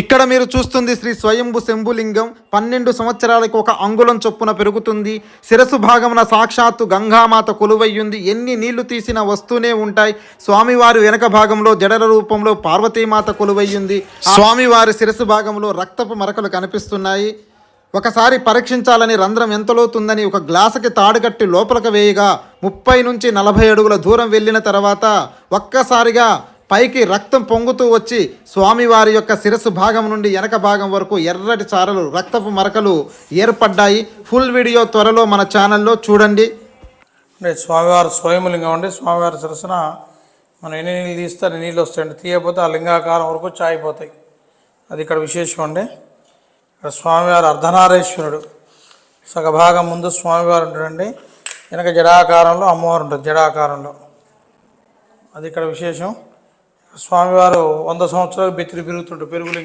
ఇక్కడ మీరు చూస్తుంది శ్రీ స్వయంభు శంభులింగం పన్నెండు సంవత్సరాలకు ఒక అంగుళం చొప్పున పెరుగుతుంది. శిరసు భాగమున సాక్షాత్తు గంగామాత కొలువయ్యుంది. ఎన్ని నీళ్ళు తీసినా వస్తూనే ఉంటాయి. స్వామివారి వెనక భాగంలో జడల రూపంలో పార్వతీమాత కొలువయ్యుంది. స్వామివారి శిరసు భాగంలో రక్తపు మరకలు కనిపిస్తున్నాయి. ఒకసారి పరీక్షించాలని రంధ్రం ఎంతలోతుందని ఒక గ్లాసుకి తాడుకట్టి లోపలికి వేయగా ముప్పై నుంచి నలభై అడుగుల దూరం వెళ్ళిన తర్వాత ఒక్కసారిగా పైకి రక్తం పొంగుతూ వచ్చి స్వామివారి యొక్క శిరస్సు భాగం నుండి వెనక భాగం వరకు ఎర్రటి చారలు రక్తపు మరకలు ఏర్పడ్డాయి. ఫుల్ వీడియో త్వరలో మన ఛానల్లో చూడండి. అంటే స్వామివారు స్వయంలింగం అండి స్వామివారి సరసన మనం ఎన్ని నీళ్ళు తీస్తే అన్ని నీళ్ళు వస్తాయండి తీయకపోతే ఆ లింగాకారం వరకు చాయిపోతాయి. అది ఇక్కడ విశేషం అండి. ఇక్కడ స్వామివారు అర్ధనారేశ్వరుడు. సగభాగం ముందు స్వామివారు ఉంటాడండి. వెనక జడాకారంలో అమ్మవారు ఉంటుంది జడాకారంలో. అది ఇక్కడ విశేషం. స్వామివారు వంద సంవత్సరాలు బెత్తిరి పెరుగుతుంటే పెరుగులింగం.